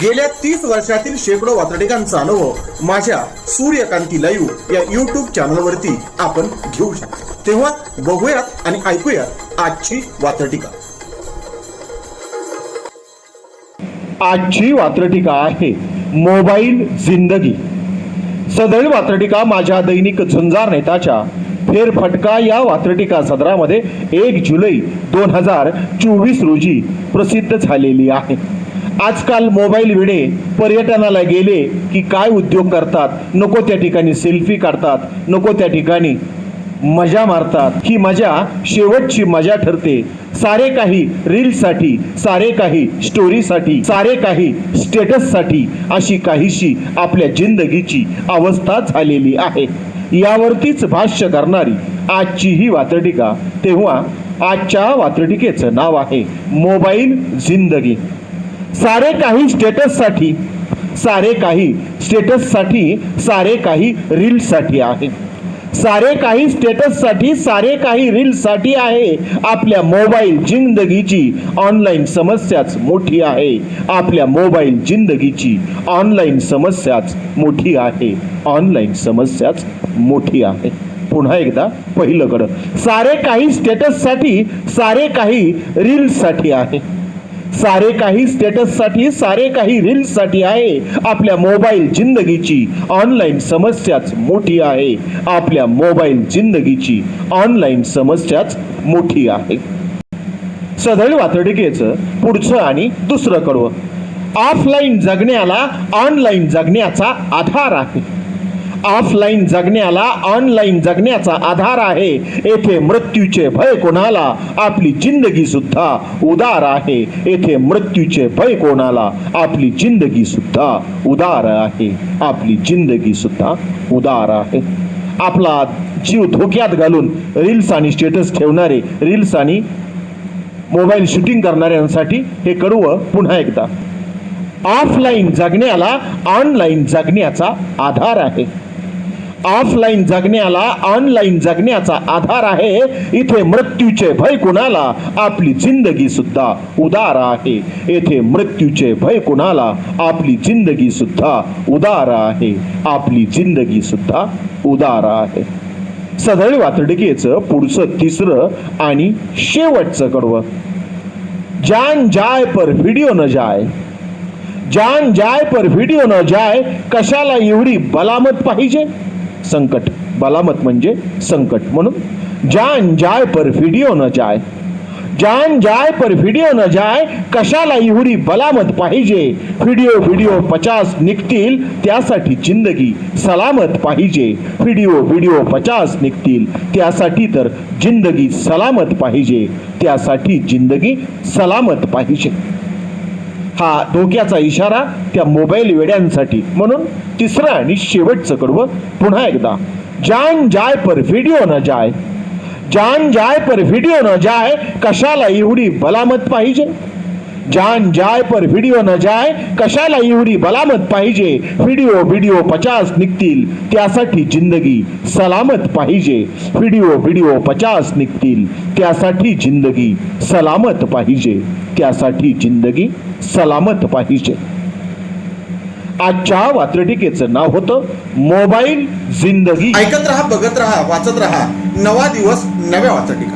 गेल्या तीस वर्षातील शेकडो वातडिकांचा अनुभव माझ्या सूर्यकांती लाईव्ह या युट्यूब चॅनलवरती आपण घेऊ शकतो. तेव्हा बघूयात आणि ऐकूयात आजची वातडिका आजची वात्रटिका आहे मोबाईल जिंदगी. सदैव वात्रटिका माझ्या दैनिक झुंजार नेताच्या फेरफटका या वात्रटिका सदरामध्ये एक जुलै दोन हजार चोवीस रोजी प्रसिद्ध झालेली आहे. आजकाल मोबाईल विडे पर्यटनाला गेले की काय उद्योग करतात नको त्या ठिकाणी सेल्फी काढतात नको त्या ठिकाणी मजा मारतात. ही मजा शेवटची मजा ठरते. सारे काही रील्ससाठी सारे काही स्टोरीसाठी सारे काही स्टेटससाठी अशी काहीशी आपल्या जिंदगीची अवस्था झालेली आहे. यावरतीच भाष्य करणारी आजची ही वात्रटिका तेव्हा आजच्या वात्रटिकेचं नाव आहे मोबाईल जिंदगी. सारे काही स्टेटससाठी सारे काही स्टेटससाठी सारे काही रील्ससाठी आहे. सारे काही स्टेटससाठी सारे काही रील्ससाठी आहे. आपल्या मोबाईल जिंदगीची ऑनलाईन समस्याच मोठी आहे. आपल्या मोबाईल जिंदगीची ऑनलाईन समस्याच मोठी आहे. ऑनलाईन समस्याच मोठी आहे. पुन्हा एकदा पहिलं कडं. सारे काही स्टेटससाठी सारे काही रील्ससाठी आहे. सारे काही स्टेटससाठी सारे काही रील्ससाठी आहे. आपल्या मोबाईल जिंदगीची ऑनलाईन समस्याच मोठी आहे. आपल्या मोबाईल जिंदगीची ऑनलाईन समस्याच मोठी आहे. सदैव वातडिकेचं पुढचं आणि दुसरं कडवं. ऑफलाईन जगण्याला ऑनलाईन जगण्याचा आधार आहे. ऑफलाईन जगण्याला ऑनलाईन जगण्याचा आधार आहे. येथे मृत्यूचे भय कोणाला? आपली जिंदगी सुद्धा उदार आहे. येथे मृत्यूचे भय कोणाला? आपली जिंदगी सुद्धा उदार आहे. आपली जिंदगी सुद्धा उदार आहे. आपला जीव धोक्यात घालून रील्स आणि स्टेटस ठेवणारे रील्स आणि मोबाईल शूटिंग करणाऱ्यांसाठी हे कडवं पुन्हा एकदा. ऑफलाईन जगण्याला ऑनलाईन जगण्याचा आधार आहे. ऑफलाईन जगण्याला ऑनलाईन जगण्याचा आधार आहे. इथे मृत्यूचे भय कुणाला? आपली जिंदगी सुद्धा उदार आहे. येथे मृत्यूचे भय कुणाला? आपली जिंदगी सुद्धा उदार आहे. आपली जिंदगी सुद्धा उदार आहे. सदैव वातडकेचं पुढचं तिसरं आणि शेवटचं कडवं. जान जाय पर व्हिडिओ न जाय. जान जाय पर व्हिडिओ न जाय कशाला एवढी बलामत पाहिजे? संकट. बलामत म्हणजे संकट. म्हणून जान जाय पर व्हिडिओ न जाय जान जाय पर व्हिडिओ न जाय कशाला एवढी बलामत पाहिजे? व्हिडिओ व्हिडिओ पचास निघतील त्यासाठी जिंदगी सलामत पाहिजे. व्हिडिओ व्हिडिओ पचास निघतील त्यासाठी तर जिंदगी सलामत पाहिजे. त्यासाठी जिंदगी सलामत पाहिजे. हा धोक्याचा इशारा त्या मोबाईल वेड्यांसाठी. म्हणून तिसरं आणि शेवटचं कडवं पुन्हा एकदा. जान जाय पर व्हिडिओ न जाय. जान जाय पर व्हिडिओ न जाय कशाला एवढी बलामत पाहिजे? जान जाय पर व्हिडिओ न जाय कशाला एवढी बलामत पाहिजे? व्हिडिओ व्हिडिओ पचास निघतील त्यासाठी जिंदगी सलामत पाहिजे. व्हिडिओ व्हिडिओ पचास निघतील त्यासाठी जिंदगी सलामत पाहिजे. त्यासाठी जिंदगी सलामत पाहिजे. आजच्या वात्रटिकेचं नाव होतं मोबाईल जिंदगी. ऐकत रहा बघत रहा वाचत रहा. नवा दिवस नव्या वाचटिका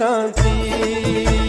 কাঁপি